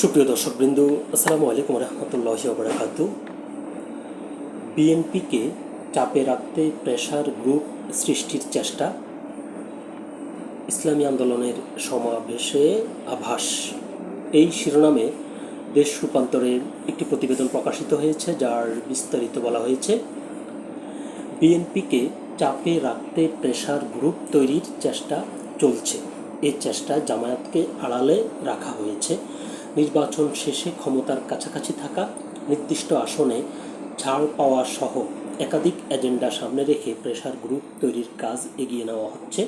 সুপ্রিয় দর্শকবৃন্দ, আসসালামু আলাইকুম রহমতুল্লাহ বারাকাতু। বিএনপিকে চাপে রাখতে প্রেশার গ্রুপ সৃষ্টির চেষ্টা। ইসলামী আন্দোলনের সমাবেশে আভাস। এই শিরোনামে দেশ রূপান্তরে একটি প্রতিবেদন প্রকাশিত হয়েছে, যার বিস্তারিত বলা হয়েছে বিএনপিকে চাপে রাখতে প্রেশার গ্রুপ তৈরির চেষ্টা চলছে। এই চেষ্টা জামায়াতকে আড়ালে রাখা হয়েছে। নির্বাচন শেষে ক্ষমতার কাছাকাছি থাকা নির্দিষ্ট আসনে ছাড় পাওয়া সহ একাধিক এজেন্ডা সামনে রেখে প্রেশার গ্রুপ তৈরির কাজ এগিয়ে নেওয়া হচ্ছে।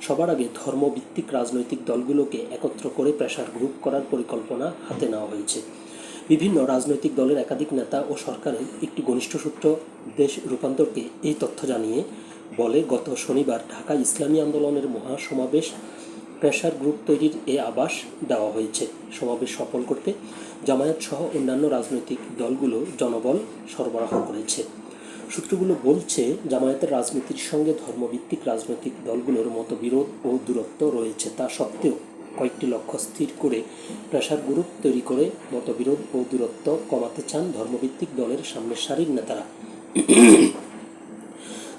সবার আগে ধর্মভিত্তিক রাজনৈতিক দলগুলোকে একত্র করে প্রেশার গ্রুপ করার পরিকল্পনা হাতে নেওয়া হয়েছে। বিভিন্ন রাজনৈতিক দলের একাধিক নেতা ও সরকারের একটি ঘনিষ্ঠ সূত্র দেশ রূপান্তরকে এই তথ্য জানিয়ে বলে, গত শনিবার ঢাকা ইসলামী আন্দোলনের মহাসমাবেশ প্রেশার গ্রুপ তৈরির এ আবাস দেওয়া হয়েছে। সমাবেশ সফল করতে জামায়াত সহ অন্যান্য রাজনৈতিক দলগুলো জনবল সরবরাহ করেছে। সূত্রগুলো বলছে, জামায়াতের রাজনীতির সঙ্গে ধর্মভিত্তিক রাজনৈতিক দলগুলোর মতো বিরোধ ও দূরত্ব রয়েছে। তা সত্ত্বেও কয়েকটি লক্ষ্য স্থির করে প্রেশার গ্রুপ তৈরি করে মতবিরোধ ও দূরত্ব কমাতে চান ধর্মভিত্তিক দলের সামনের সারির নেতারা।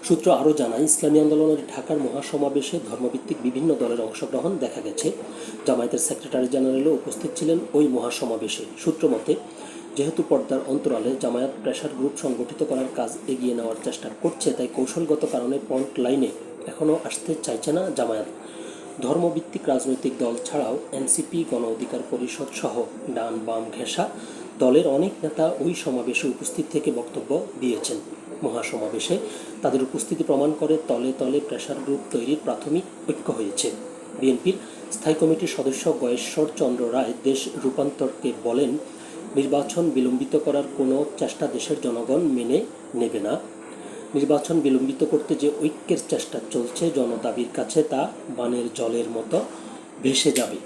সূত্র আরও জানায়, ইসলামী আন্দোলনের ঢাকার মহাসমাবেশে ধর্মভিত্তিক বিভিন্ন দলের অংশগ্রহণ দেখা গেছে। জামায়াতের সেক্রেটারি জেনারেলও উপস্থিত ছিলেন ওই মহাসমাবেশে। সূত্র মতে, যেহেতু পর্দার অন্তরালে জামায়াত প্রেশার গ্রুপ সংগঠিত করার কাজ এগিয়ে নেওয়ার চেষ্টা করছে, তাই কৌশলগত কারণে পয়েন্ট লাইনে এখনও আসতে চাইছে না জামায়াত। ধর্মভিত্তিক রাজনৈতিক দল ছাড়াও এনসিপি, গণ অধিকার পরিষদ সহ ডান বাম ঘেঁষা দলের অনেক নেতা ওই সমাবেশে উপস্থিত থেকে বক্তব্য দিয়েছেন। মহাসমাবেশে তাদের উপস্থিতি প্রমাণ করে তলে তলে প্রেশার গ্রুপ তৈরির প্রাথমিক ঐক্য হয়েছে। বিএনপির স্থায়ী কমিটির সদস্য গয়েশ্বর চন্দ্র রায় দেশ রূপান্তরকে বলেন, নির্বাচন বিলম্বিত করার কোনো চেষ্টা দেশের জনগণ মেনে নেবে না। নির্বাচন বিলম্বিত করতে যে ঐক্যের চেষ্টা চলছে জনদাবির কাছে তা বানের জলের মতো ভেসে যাবে।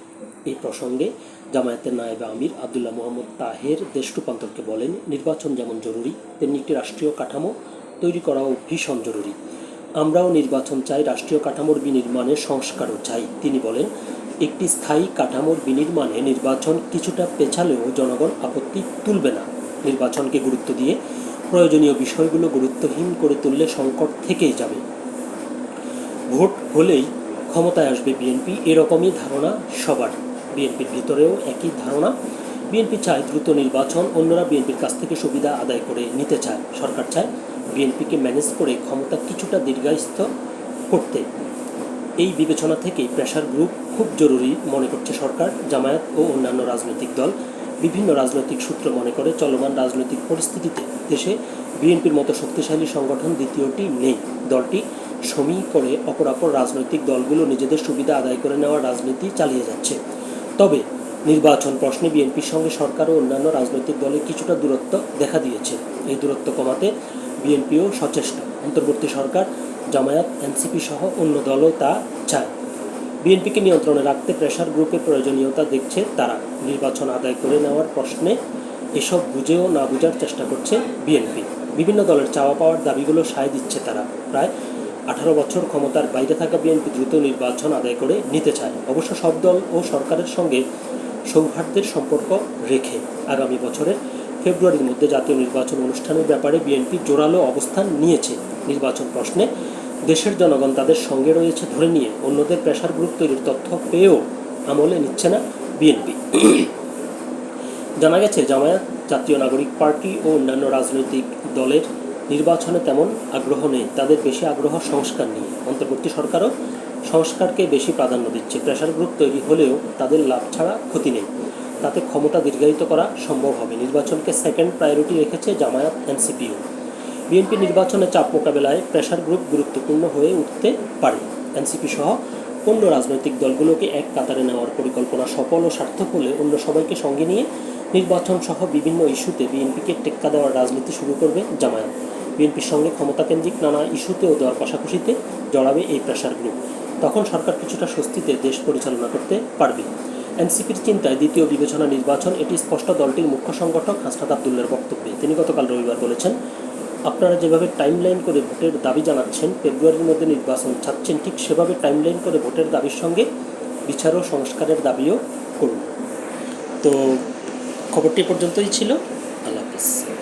এই প্রসঙ্গে জামায়াতের নায়েব আমির আবদুল্লাহ মোহাম্মদ তাহের দেশ রূপান্তরকে বলেন, নির্বাচন যেমন জরুরি, তেমনি একটি রাষ্ট্রীয় কাঠামো তৈরি করাও ভীষণ জরুরি। আমরাও নির্বাচন চাই, রাষ্ট্রীয় কাঠামোর বিনির্মাণে সংস্কারও চাই। তিনি বলেন, একটি স্থায়ী কাঠামোর বিনির্মাণে নির্বাচন কিছুটা পেছালেও জনগণ আপত্তি তুলবে না। নির্বাচনকে গুরুত্ব দিয়ে প্রয়োজনীয় বিষয়গুলো গুরুত্বহীন করে তুললে সংকট থেকেই যাবে। ভোট হলেই ক্ষমতায় আসবে বিএনপি, এরকমই ধারণা সবার। বিএনপির ভিতরেও একই ধারণা। বিএনপি চায় দ্রুত নির্বাচন, অন্যরা বিএনপির কাছ থেকে সুবিধা আদায় করে নিতে চায়। সরকার চায় বিএনপিকে ম্যানেজ করে ক্ষমতা কিছুটা দীর্ঘায়িত করতে। এই বিবেচনা থেকেই প্রেশার গ্রুপ খুব জরুরি মনে করছে সরকার, জামায়াত ও অন্যান্য রাজনৈতিক দল। বিভিন্ন রাজনৈতিক সূত্র মনে করে চলমান রাজনৈতিক পরিস্থিতিতে দেশে বিএনপির মতো শক্তিশালী সংগঠন দ্বিতীয়টি নেই। দলটি সমী করে অপরাপর রাজনৈতিক দলগুলো নিজেদের সুবিধা আদায় করে নেওয়ার রাজনীতি চালিয়ে যাচ্ছে। তবে নির্বাচন প্রশ্নে বিএনপির সঙ্গে সরকার ও অন্যান্য রাজনৈতিক দলের কিছুটা দূরত্ব দেখা দিয়েছে। এই দূরত্ব কমাতে বিএনপিও সচেষ্ট। অন্তর্বর্তী সরকার, জামায়াত, এনসিপি সহ অন্য দলও তা চায়। বিএনপিকে নিয়ন্ত্রণে রাখতে প্রেশার গ্রুপের প্রয়োজনীয়তা দেখছে তারা। নির্বাচন আদায় করে নেওয়ার প্রশ্নে এসব বুঝেও না বুঝার চেষ্টা করছে বিএনপি। বিভিন্ন দলের চাওয়া পাওয়ার দাবিগুলো সায় দিচ্ছে তারা। প্রায় আঠারো বছর ক্ষমতার বাইরে থাকা বিএনপি দ্রুত নির্বাচন আদায় করে নিতে চায়। অবশ্য সব দল ও সরকারের সঙ্গে সৌহার্দ্যের সম্পর্ক রেখে আগামী বছরের ফেব্রুয়ারির মধ্যে জাতীয় নির্বাচন অনুষ্ঠানের ব্যাপারে বিএনপি জোরালো অবস্থান নিয়েছে। নির্বাচন প্রশ্নে দেশের জনগণ তাদের সঙ্গে রয়েছে ধরে নিয়ে অন্যদের প্রেশার গ্রুপ তৈরির তথ্য পেয়েও আমলে নিচ্ছে না বিএনপি। জানা গেছে, জামায়াত জাতীয় নাগরিক পার্টি ও অন্যান্য রাজনৈতিক দলের নির্বাচনে তেমন আগ্রহ নেই। তাদের বেশি আগ্রহ সংস্কার নিয়ে। অন্তর্বর্তী সরকারও সংস্কারকে বেশি প্রাধান্য দিচ্ছে। প্রেশার গ্রুপ তৈরি হলেও তাদের লাভ ছাড়া ক্ষতি নেই। তাতে ক্ষমতা দীর্ঘায়িত করা সম্ভব হবে। নির্বাচনকে সেকেন্ড প্রায়োরিটি রেখেছে জামায়াত, এনসিপিও। বিএনপি নির্বাচনে চাপ মোকাবেলায় প্রেশার গ্রুপ গুরুত্বপূর্ণ হয়ে উঠতে পারে। এনসিপি সহ অন্য রাজনৈতিক দলগুলোকে এক কাতারে নেওয়ার পরিকল্পনা সফল ও সার্থক হলে অন্য সবাইকে সঙ্গে নিয়ে নির্বাচন সহ বিভিন্ন ইস্যুতে বিএনপিকে টেক্কা দেওয়ার রাজনীতি শুরু করবে জামায়াত। বিএনপির সঙ্গে ক্ষমতাকেন্দ্রিক নানা ইস্যুতেও দেওয়ার পাশাপাশিতে জড়াবে এই প্রেশার গ্রুপ তখন সরকার কিছুটা স্বস্তিতে দেশ পরিচালনা করতে পারবে। এনসিপির চিন্তায় দ্বিতীয় বিবেচনা নির্বাচন, এটি স্পষ্ট দলটির মুখ্য সংগঠক হাসনাত আবদুল্লার বক্তব্যে। তিনি গতকাল রবিবার বলেছেন, আপনারা যেভাবে টাইমলাইন করে ভোটের দাবি জানাচ্ছেন, ফেব্রুয়ারির মধ্যে নির্বাচন চাচ্ছেন ঠিক সেভাবে টাইমলাইন করে ভোটের দাবির সঙ্গে বিচার ও সংস্কারের দাবিও করুন। তো খবরটি পর্যন্তই ছিল। আল্লাহ হাফিজ।